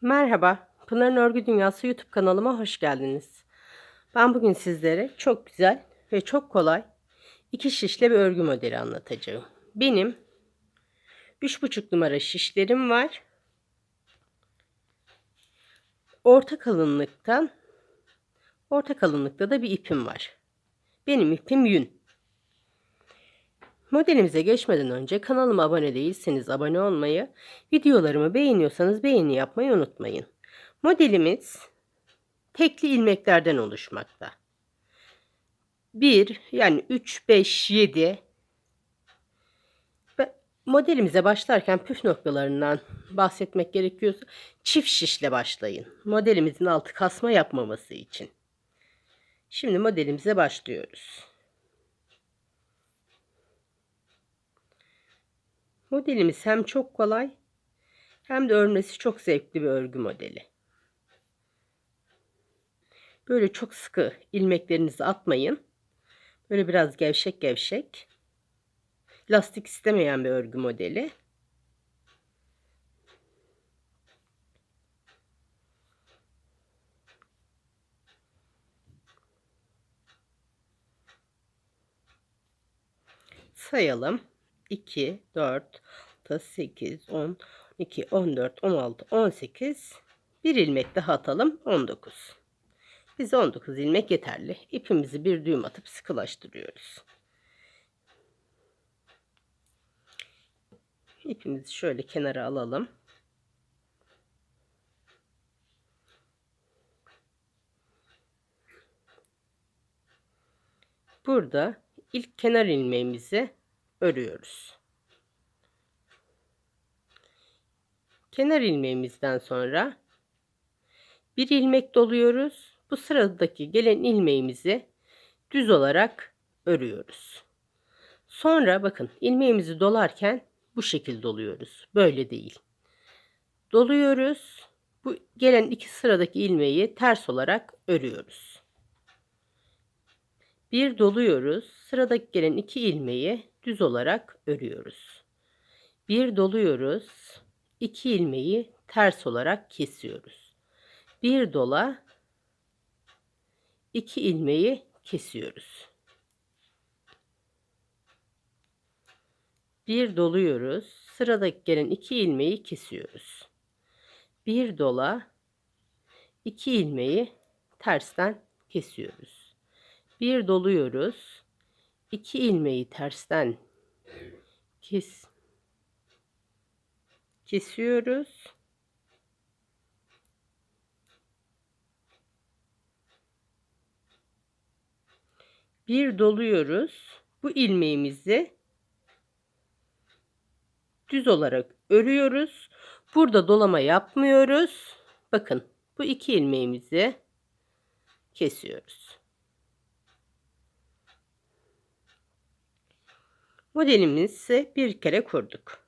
Merhaba, Pınar'ın Örgü Dünyası YouTube kanalıma hoş geldiniz. Ben bugün sizlere çok güzel ve çok kolay iki şişle bir örgü modeli anlatacağım. Benim 3,5 numara şişlerim var. Orta kalınlıktan orta kalınlıkta da bir ipim var. Benim ipim yün. Modelimize geçmeden önce kanalıma abone değilseniz abone olmayı, videolarımı beğeniyorsanız beğeni yapmayı unutmayın. Modelimiz tekli ilmeklerden oluşmakta. 1 yani 3 5 7 modelimize başlarken püf noktalarından bahsetmek gerekiyorsa çift şişle başlayın. Modelimizin altı kasma yapmaması için. Şimdi modelimize başlıyoruz. Modelimiz hem çok kolay hem de örmesi çok zevkli bir örgü modeli. Böyle çok sıkı ilmeklerinizi atmayın. Böyle biraz gevşek gevşek. Lastik istemeyen bir örgü modeli. Sayalım. 2, 4, 6, 8, 10, 12, 14, 16, 18. Bir ilmek daha atalım. 19. Bize 19 ilmek yeterli. İpimizi bir düğüm atıp sıkılaştırıyoruz. İpimizi şöyle kenara alalım. Burada ilk kenar ilmeğimizi örüyoruz. Kenar ilmeğimizden sonra bir ilmek doluyoruz. Bu sıradaki gelen ilmeğimizi düz olarak örüyoruz. Sonra bakın ilmeğimizi dolarken bu şekilde doluyoruz. Böyle değil. Doluyoruz. Bu gelen iki sıradaki ilmeği ters olarak örüyoruz. Bir doluyoruz. Sıradaki gelen iki ilmeği düz olarak örüyoruz. Bir doluyoruz. iki ilmeği ters olarak kesiyoruz. Bir dola iki ilmeği kesiyoruz. Bir doluyoruz. Sıradaki gelen iki ilmeği kesiyoruz. Bir dola iki ilmeği tersten kesiyoruz. Bir doluyoruz. 2 ilmeği tersten kes kesiyoruz. Bir doluyoruz. Bu ilmeğimizi düz olarak örüyoruz. Burada dolama yapmıyoruz. Bakın bu iki ilmeğimizi kesiyoruz. Modelimizi bir kere kurduk.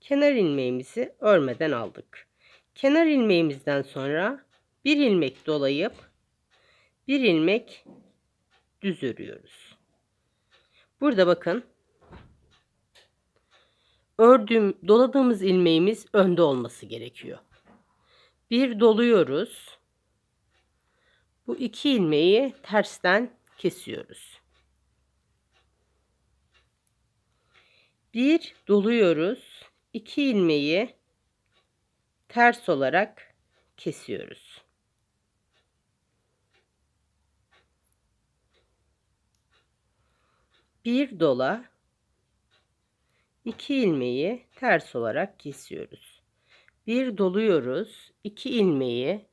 Kenar ilmeğimizi örmeden aldık. Kenar ilmeğimizden sonra bir ilmek dolayıp bir ilmek düz örüyoruz. Burada bakın ördüğüm doladığımız ilmeğimiz önde olması gerekiyor. Bir doluyoruz. Bu iki ilmeği tersten kesiyoruz. Bir doluyoruz. İki ilmeği ters olarak kesiyoruz. Bir dola iki ilmeği ters olarak kesiyoruz. Bir doluyoruz. iki ilmeği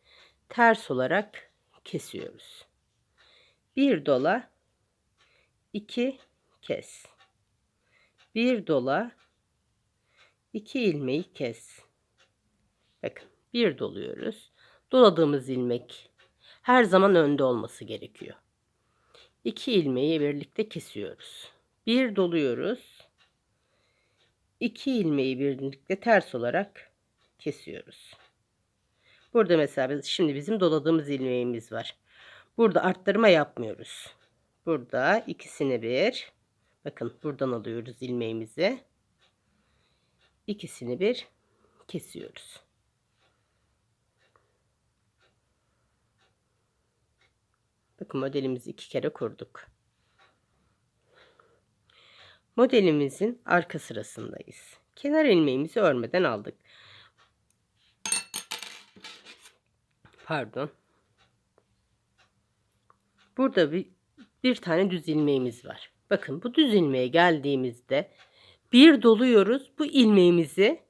ters olarak kesiyoruz bir dola iki kes. Bir dola iki ilmeği kes. Bakın bir doluyoruz. Doladığımız ilmek her zaman önde olması gerekiyor. İki ilmeği birlikte kesiyoruz. Bir doluyoruz. İki ilmeği birlikte ters olarak kesiyoruz. Burada mesela şimdi bizim doladığımız ilmeğimiz var. Burada arttırma yapmıyoruz. Burada ikisini bir. Bakın buradan alıyoruz ilmeğimizi. ikisini bir kesiyoruz. Bakın modelimizi iki kere kurduk. Modelimizin arka sırasındayız. Kenar ilmeğimizi örmeden aldık. Pardon. Burada bir, bir tane düz ilmeğimiz var. Bakın bu düz ilmeğe geldiğimizde bir doluyoruz. Bu ilmeğimizi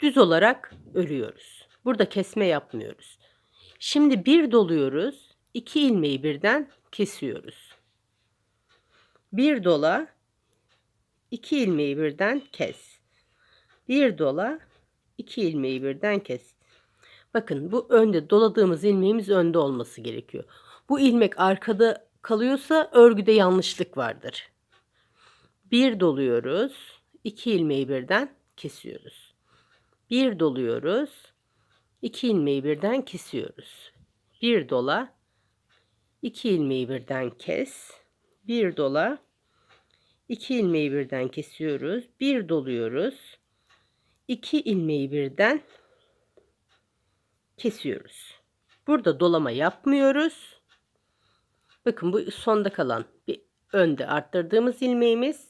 düz olarak örüyoruz. Burada kesme yapmıyoruz. Şimdi bir doluyoruz. iki ilmeği birden kesiyoruz. Bir dola, iki ilmeği birden kes. Bir dola, iki ilmeği birden kes. Bakın bu önde doladığımız ilmeğimiz önde olması gerekiyor. Bu ilmek arkada kalıyorsa örgüde yanlışlık vardır. Bir doluyoruz. iki ilmeği birden kesiyoruz. Bir doluyoruz. iki ilmeği birden kesiyoruz. Bir dola. iki ilmeği birden kes. Bir dola. iki ilmeği birden kesiyoruz. Bir doluyoruz. iki ilmeği birden kesiyoruz. Burada dolama yapmıyoruz. Bakın bu sonda kalan bir önde arttırdığımız ilmeğimiz.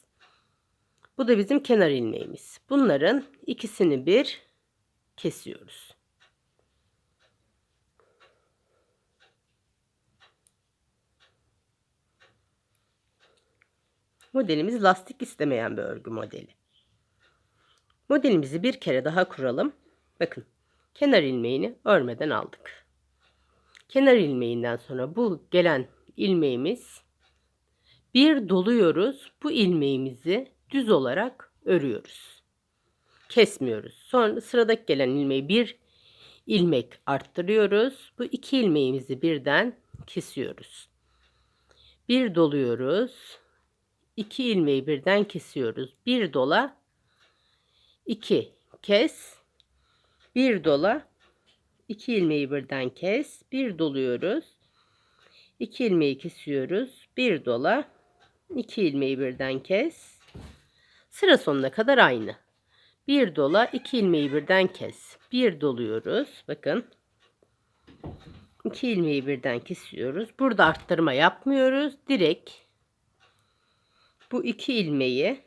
Bu da bizim kenar ilmeğimiz. Bunların ikisini bir kesiyoruz. Modelimiz lastik istemeyen bir örgü modeli. Modelimizi bir kere daha kuralım. Bakın kenar ilmeğini örmeden aldık. Kenar ilmeğinden sonra bu gelen ilmeğimiz bir doluyoruz. Bu ilmeğimizi düz olarak örüyoruz. Kesmiyoruz. Sonra sıradaki gelen ilmeği bir ilmek arttırıyoruz. Bu iki ilmeğimizi birden kesiyoruz. Bir doluyoruz. iki ilmeği birden kesiyoruz. Bir dola, iki kes, bir dola, iki ilmeği birden kes, bir doluyoruz. 2 ilmeği kesiyoruz. Bir dola. 2 ilmeği birden kes. Sıra sonuna kadar aynı. Bir dola, 2 ilmeği birden kes. Bir doluyoruz. Bakın. 2 ilmeği birden kesiyoruz. Burada arttırma yapmıyoruz. Direkt bu iki ilmeği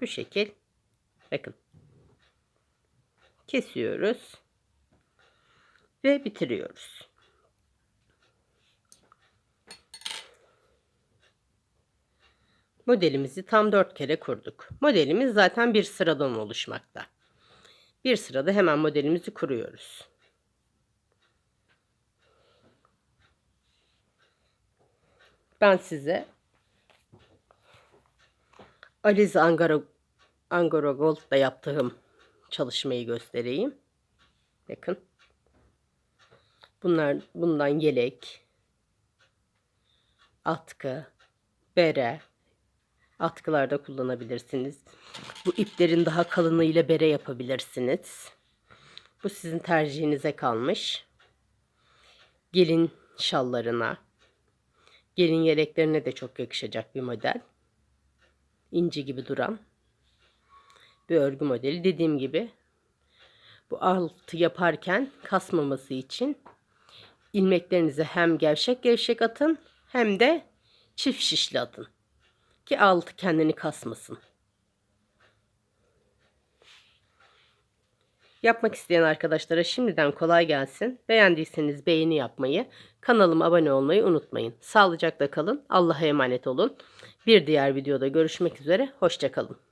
bu şekil bakın kesiyoruz ve bitiriyoruz. Modelimizi tam 4 kere kurduk. Modelimiz zaten bir sıradan oluşmakta. Bir sırada hemen modelimizi kuruyoruz. Ben size Alize Angara, Angora Gold'da yaptığım çalışmayı göstereyim. Bakın. Bunlar bundan yelek, atkı, bere, atkılarda kullanabilirsiniz. Bu iplerin daha kalını ile bere yapabilirsiniz. Bu sizin tercihinize kalmış. Gelin şallarına, gelin yeleklerine de çok yakışacak bir model. İnci gibi duran bir örgü modeli. Dediğim gibi bu altı yaparken kasmaması için ilmeklerinizi hem gevşek gevşek atın hem de çift şişli atın. Ki altı kendini kasmasın. Yapmak isteyen arkadaşlara şimdiden kolay gelsin. Beğendiyseniz beğeni yapmayı, kanalıma abone olmayı unutmayın. Sağlıcakla kalın. Allah'a emanet olun. Bir diğer videoda görüşmek üzere. Hoşçakalın.